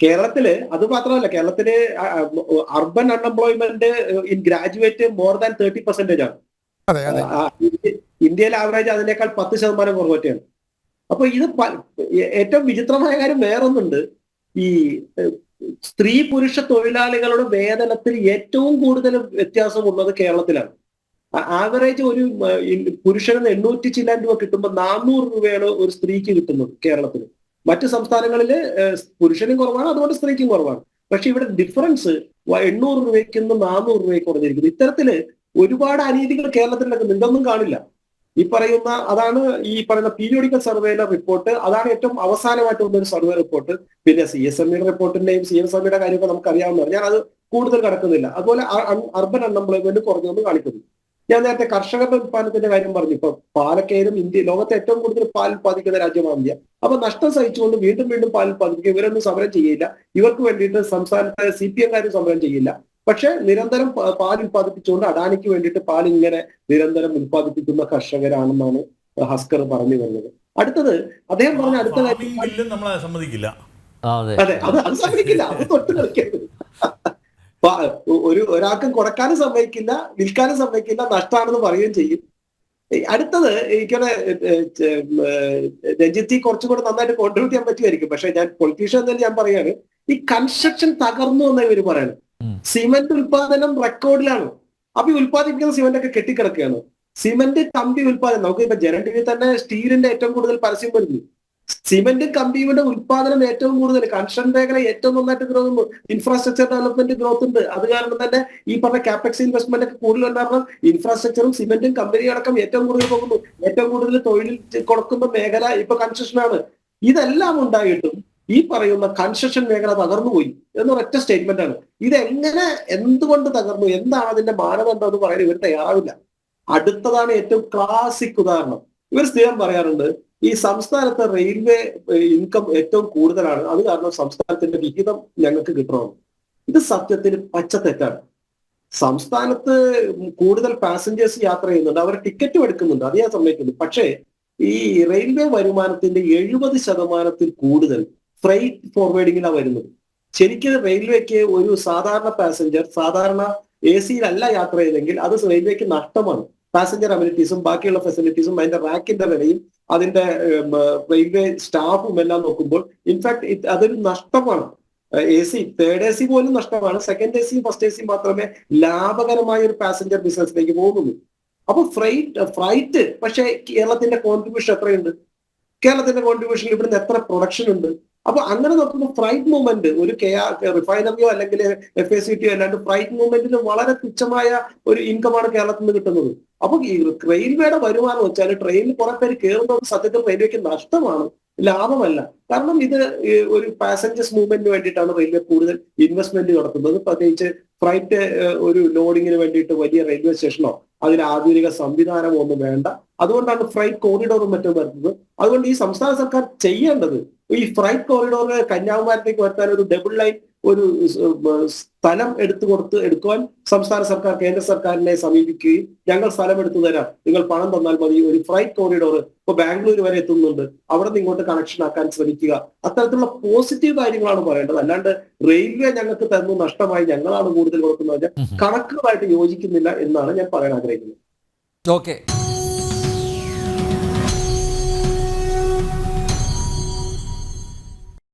കേരളത്തിൽ അത് മാത്രമല്ല കേരളത്തിൽ urban unemployment in graduate more than thirty percentage ആണ്. ഇന്ത്യയിലെ ആവറേജ് അതിനേക്കാൾ പത്ത് ശതമാനം കുറവറ്റയാണ് അപ്പൊ ഇത് ഏറ്റവും വിചിത്രമായ കാര്യം വേറൊന്നുണ്ട്. ഈ സ്ത്രീ പുരുഷ തൊഴിലാളികളുടെ വേതനത്തിൽ ഏറ്റവും കൂടുതൽ വ്യത്യാസമുള്ളത് കേരളത്തിലാണ്. ആവറേജ് ഒരു പുരുഷന് എണ്ണൂറ്റി ചില്ലാൻ രൂപ കിട്ടുമ്പോൾ നാനൂറ് രൂപയാണ് ഒരു സ്ത്രീക്ക് കിട്ടുന്നത് കേരളത്തിൽ മറ്റു സംസ്ഥാനങ്ങളിൽ പുരുഷനും കുറവാണ് അതുകൊണ്ട് സ്ത്രീക്കും കുറവാണ്. പക്ഷെ ഇവിടെ ഡിഫറൻസ് എണ്ണൂറ് രൂപയ്ക്ക് നിന്ന് നാനൂറ് രൂപയ്ക്ക് കുറഞ്ഞിരിക്കുന്നു. ഇത്തരത്തിൽ ഒരുപാട് അനീതികൾ കേരളത്തിൽ ഇതൊന്നും കാണില്ല. ഈ പറയുന്ന അതാണ് ഈ പറയുന്ന പീരിയോഡിക്കൽ സർവേയിലെ റിപ്പോർട്ട് അതാണ് ഏറ്റവും അവസാനമായിട്ട് വന്ന ഒരു സർവേ റിപ്പോർട്ട് പിന്നെ സി എസ് എമ്മിയുടെ ഇയുടെ റിപ്പോർട്ടിന്റെയും സി എം ഇയുടെ കാര്യമൊക്കെ നമുക്ക് അറിയാവുന്നതാണ് ഞാൻ അത് കൂടുതൽ കടക്കുന്നില്ല. അതുപോലെ അർബൻ അൺഎംപ്ലോയ്മെന്റ് കുറഞ്ഞെന്ന് കാണിക്കുന്നു. ഞാൻ നേരത്തെ കർഷക ഉത്പാദനത്തിന്റെ കാര്യം പറഞ്ഞു. ഇപ്പൊ പാലക്കയിലും ഇന്ത്യ ലോകത്തെ ഏറ്റവും കൂടുതൽ പാൽ ഉത്പാദിക്കുന്ന രാജ്യമാണ് ഇന്ത്യ. അപ്പൊ നഷ്ടം സഹിച്ചുകൊണ്ട് വീണ്ടും വീണ്ടും പാൽ ഉത്പാദിപ്പിക്കുക ഇവരൊന്നും സമരം ചെയ്യില്ല. ഇവർക്ക് വേണ്ടിയിട്ട് സംസ്ഥാനത്തെ സി പി എംകാരും സമരം ചെയ്യില്ല. പക്ഷെ നിരന്തരം പാൽ ഉത്പാദിപ്പിച്ചുകൊണ്ട് അഡാനിക്ക് വേണ്ടിയിട്ട് പാൽ ഇങ്ങനെ നിരന്തരം ഉത്പാദിപ്പിക്കുന്ന കർഷകരാണെന്നാണ് ഹസ്കർ പറഞ്ഞു വരുന്നത്. അടുത്തത് അദ്ദേഹം പറഞ്ഞ അടുത്ത കാര്യം നമ്മളെ സമ്മതിക്കില്ല. അതെ. അതെ അത് സമ്മതിക്കില്ല. അത് തൊട്ട് കളിക്കരുത്. പ- ഒരു ഒരാൾക്കും കൊടുക്കാനും സമ്മതിക്കില്ല വിൽക്കാനും സമ്മതിക്കില്ല നഷ്ടമാണെന്ന് പറയുകയും ചെയ്യും. അടുത്തത് എനിക്കത് രഞ്ജിത്തി കുറച്ചും കൂടെ നന്നായിട്ട് കോൺട്രിബ്യൂട്ട് ചെയ്യാൻ പറ്റുമായിരിക്കും. പക്ഷെ ഞാൻ പൊളിറ്റീഷ്യൻ എന്നതിൽ ഞാൻ പറയാണ് ഈ കൺസ്ട്രക്ഷൻ തകർന്നു എന്ന് ഇവർ പറയാണ്. സിമന്റ് ഉൽപാദനം റെക്കോർഡിലാണ് അപ്പൊ ഈ ഉൽപ്പാദിപ്പിക്കുന്ന സിമന്റ് ഒക്കെ കെട്ടിക്കിടക്കുകയാണ്. സിമന്റ് കമ്പി ഉൽപാദനം നമുക്ക് ഇപ്പൊ ജനറ്റിവിൽ തന്നെ സ്റ്റീലിന്റെ ഏറ്റവും കൂടുതൽ പരസ്യം വരുന്നു. സിമന്റ് കമ്പിയുടെ ഉൽപാദനം ഏറ്റവും കൂടുതൽ കൺസ്ട്രക്ഷൻ മേഖല ഏറ്റവും നന്നായിട്ട് ഗ്രോത്ത് ഇൻഫ്രാസ്ട്രക്ചർ ഡെവലപ്മെന്റ് ഗ്രോത്ത് ഉണ്ട്. അത് കാരണം തന്നെ ഈ പറഞ്ഞ ക്യാപെക്സ് ഇൻവെസ്റ്റ്മെന്റ് ഒക്കെ കൂടുതൽ ഉണ്ടാകുന്നത് ഇൻഫ്രാസ്ട്രക്ചറും സിമെന്റും കമ്പനി അടക്കം ഏറ്റവും കൂടുതൽ പോകുന്നു. ഏറ്റവും കൂടുതൽ തൊഴിൽ കൊടുക്കുന്ന മേഖല ഇപ്പൊ കൺസ്ട്രക്ഷൻ ആണ്. ഇതെല്ലാം ഉണ്ടായിട്ടും ഈ പറയുന്ന കൺസ്ട്രക്ഷൻ മേഖല തകർന്നുപോയി എന്നൊരൊറ്റ സ്റ്റേറ്റ്മെന്റ് ആണ്. ഇതെങ്ങനെ എന്തുകൊണ്ട് തകർന്നു എന്താണ് അതിന്റെ മാനദണ്ഡം എന്ന് പറയാൻ ഇവർ തയ്യാറാവില്ല. അടുത്തതാണ് ഏറ്റവും ക്ലാസിക് ഉദാഹരണം. ഇവർ സ്ഥിരം പറയാറുണ്ട് ഈ സംസ്ഥാനത്തെ റെയിൽവേ ഇൻകം ഏറ്റവും കൂടുതലാണ്. അത് കാരണം സംസ്ഥാനത്തിന്റെ വിഹിതം ഞങ്ങൾക്ക് കിട്ടണമെന്ന് ഇത് സത്യത്തിൽ പച്ചത്തെറ്റാണ് സംസ്ഥാനത്ത് കൂടുതൽ പാസഞ്ചേഴ്സ് യാത്ര ചെയ്യുന്നുണ്ട്. അവർ ടിക്കറ്റും എടുക്കുന്നുണ്ട്. അത് ഞാൻ സമ്മതിക്കുന്നു. പക്ഷേ ഈ റെയിൽവേ വരുമാനത്തിന്റെ എഴുപത് ശതമാനത്തിൽ കൂടുതൽ ഫ്രൈറ്റ് ഫോർവേഡിങ്ങിലാണ് വരുന്നത്. ശരിക്കും റെയിൽവേക്ക് ഒരു സാധാരണ പാസഞ്ചർ സാധാരണ എ സിയിലല്ല യാത്ര ചെയ്തെങ്കിൽ അത് റെയിൽവേക്ക് നഷ്ടമാണ്. പാസഞ്ചർ അമിനിറ്റീസും ബാക്കിയുള്ള ഫെസിലിറ്റീസും അതിന്റെ റാക്കിന്റെ വിലയും അതിന്റെ റെയിൽവേ സ്റ്റാഫും എല്ലാം നോക്കുമ്പോൾ ഇൻഫാക്ട് അതൊരു നഷ്ടമാണ്. A C third A C പോലും നഷ്ടമാണ്. സെക്കൻഡ് എ സിയും ഫസ്റ്റ് എ സിയും മാത്രമേ ലാഭകരമായ ഒരു പാസഞ്ചർ ബിസിനസ്സിലേക്ക് പോകുന്നുള്ളൂ. അപ്പൊ ഫ്രൈറ്റ് ഫ്രൈറ്റ് പക്ഷേ കേരളത്തിന്റെ കോൺട്രിബ്യൂഷൻ എത്രയുണ്ട്? കേരളത്തിന്റെ കോൺട്രിബ്യൂഷൻ ഇവിടുന്ന് എത്ര പ്രൊഡക്ഷൻ ഉണ്ട്? അപ്പൊ അങ്ങനെ നോക്കുമ്പോൾ ഫ്രൈറ്റ് മൂവ്മെന്റ് ഒരു കെ ആർ റിഫൈനറിയോ അല്ലെങ്കിൽ എഫ് എ സി ടിയോ അല്ലാണ്ട് ഫ്രൈറ്റ് മൂവ്മെന്റിന് വളരെ തുച്ഛമായ ഒരു ഇൻകമാണ് കേരളത്തിൽ നിന്ന് കിട്ടുന്നത്. അപ്പൊ ഈ റെയിൽവേയുടെ വരുമാനം വെച്ചാൽ ട്രെയിനിൽ കുറെ പേര് കയറുന്നത് സത്യത്തിൽ റെയിൽവേക്ക് നഷ്ടമാണ് ലാഭമല്ല. കാരണം ഇത് ഒരു പാസഞ്ചേഴ്സ് മൂവ്മെന്റിന് വേണ്ടിയിട്ടാണ് റെയിൽവേ കൂടുതൽ ഇൻവെസ്റ്റ്മെന്റ് നടത്തുന്നത്. പ്രത്യേകിച്ച് ഫ്ലൈറ്റ് ഒരു ലോഡിങ്ങിന് വേണ്ടിയിട്ട് വലിയ റെയിൽവേ സ്റ്റേഷനോ അതിന് ആധുനിക സംവിധാനമോ ഒന്നും വേണ്ട. അതുകൊണ്ടാണ് ഫ്രൈറ്റ് കോറിഡോറും മറ്റും വരുന്നത്. അതുകൊണ്ട് ഈ സംസ്ഥാന സർക്കാർ ചെയ്യേണ്ടത് ഈ ഫ്രൈറ്റ് കോറിഡോർ കന്യാകുമാരിലേക്ക് വരുത്താൻ ഒരു ഡബിൾ ലൈൻ ഒരു സ്ഥലം എടുത്തു കൊടുത്ത് എടുക്കുവാൻ സംസ്ഥാന സർക്കാർ കേന്ദ്ര സർക്കാരിനെ സമീപിക്കുകയും ഞങ്ങൾ സ്ഥലം എടുത്തു തരാം. നിങ്ങൾ പണം തന്നാൽ മതി. ഒരു ഫ്രൈറ്റ് കോറിഡോർ ഇപ്പൊ ബാംഗ്ലൂർ വരെ എത്തുന്നുണ്ട്. അവിടെ നിന്ന് ഇങ്ങോട്ട് കണക്ഷൻ ആക്കാൻ ശ്രമിക്കുക. അത്തരത്തിലുള്ള പോസിറ്റീവ് കാര്യങ്ങളാണ് പറയേണ്ടത്. അല്ലാണ്ട് റെയിൽവേ ഞങ്ങൾക്ക് തന്നു നഷ്ടമായി ഞങ്ങളാണ് കൂടുതൽ കൊടുക്കുന്നത്. കണക്കുകളായിട്ട് യോജിക്കുന്നില്ല എന്നാണ് ഞാൻ പറയാൻ ആഗ്രഹിക്കുന്നത്. ഓക്കെ